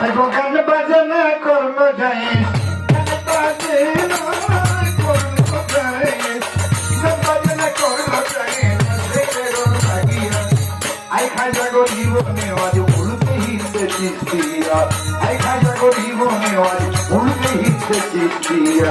গান বাজনা কর্ম যাই জীবনে আজ উল্টে হিতে চিত্তিয়া আই খাজা জীবনে আজ উল্টে হিতে চিত্তিয়া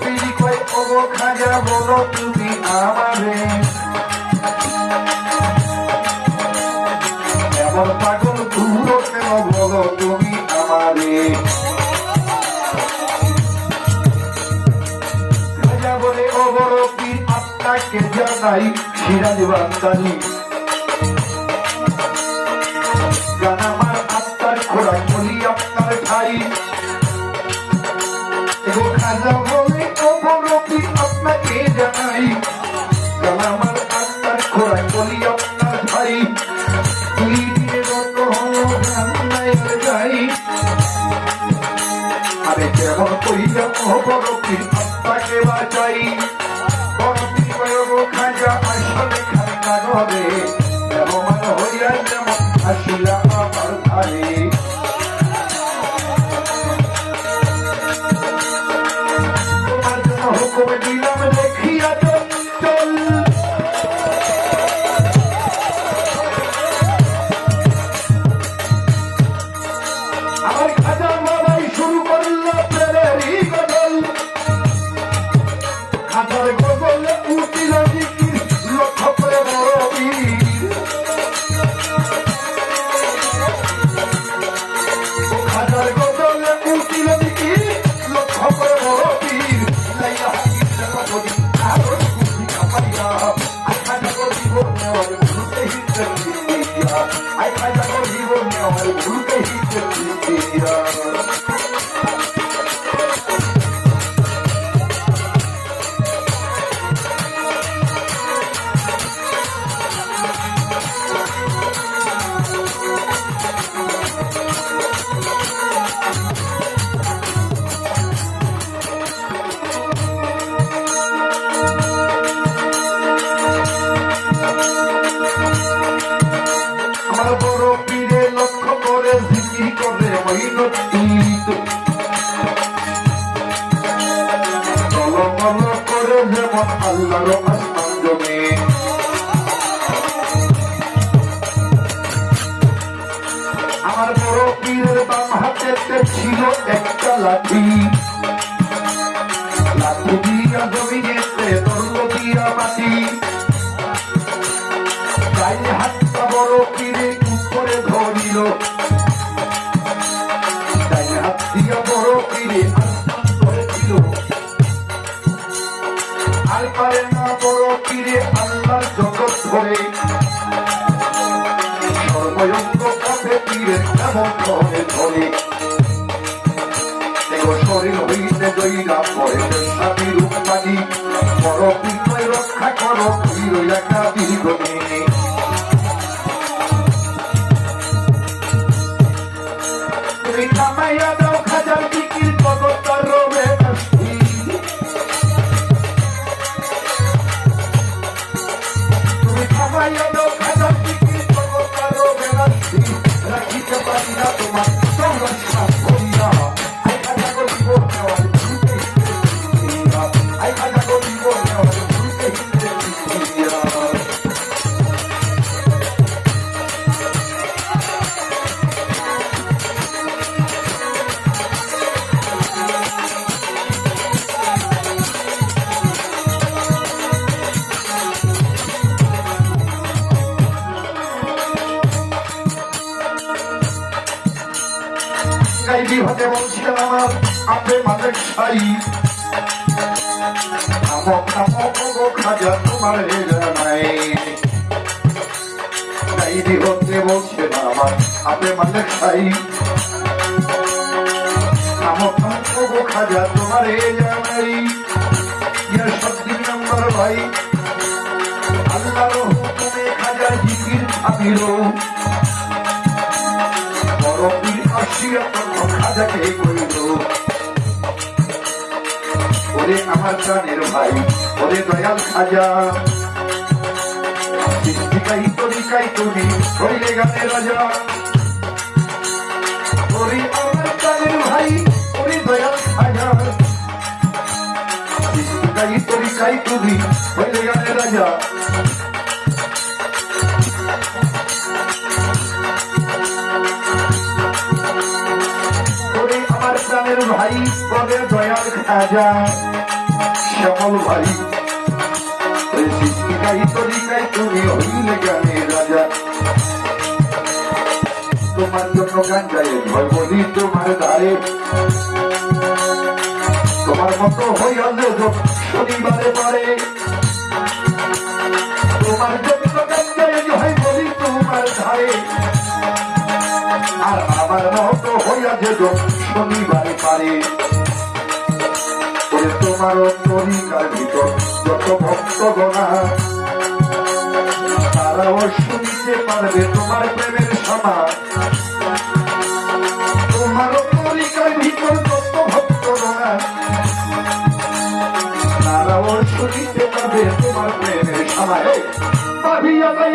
পীর কই ওগো খাজা বলো তুমি আমারে। এমন পাগল ঘুরো কেন বলো তুমি আমারে? খাজা বলে, ওগো পীর আত্মাকে জানাই সিরাজ বান্দানি I'm sorry, পীর বাম হাতেতে ছিল একটা লাঠি। লাঠি দিয়া জমিনেতে তরল দিয়া মাটি। তাই হাতটা বড় পীরে উপরে ধরিল। এমন করে ধরে শরীর হইতে দৈরা পরে আমি রূপমানি পর বিজয় রক্ষা কর প্রিয় একা দীর্ঘদিনী তুমি কামাইয়া আপনি মালিক সাই আমক গো খাজা তোমার জানাই গাই বিভাগে বলছেন আমার আপনি মালিক সাই আমক গো খাজা তোমার জানাই ইয়া সত্যি নম্বর ভাই। আল্লাহর হুকুমে খাজা জিকির আমিরো। বরফির আসিয়া তখন খাজাকে কইল ওরে আমার প্রাণের ভাই, ওরে দয়াল খাজা। শিক্ষিকাই তরিকাই তুমি, হইলে গানে রাজা। ওরে আমার প্রাণের ভাই, ওরে দয়াল খাজা। শিক্ষিকাই তরিকাই তুমি, হইলে গানে রাজা। ভাই কবে দয়াল খাজা। শ্যামল ভাই ওই শিক্ষিকাই তরিকাই তুমি হইলে গানে রাজা। তোমার জন্য গান গায়ে ভয় বলি তোমার ধারে তোমার মতো হইয়া যোগ শনিবারে পারে। তোমার জন্য তোমার ধারে। আর আমার মতো হইয়া যে শনিবার পারে। তোমার তরিকার ভিতর যত ভক্ত শুনিতে পারবে তোমার প্রেমের সমা তোমার তরিকার তোমার প্রেমের যাই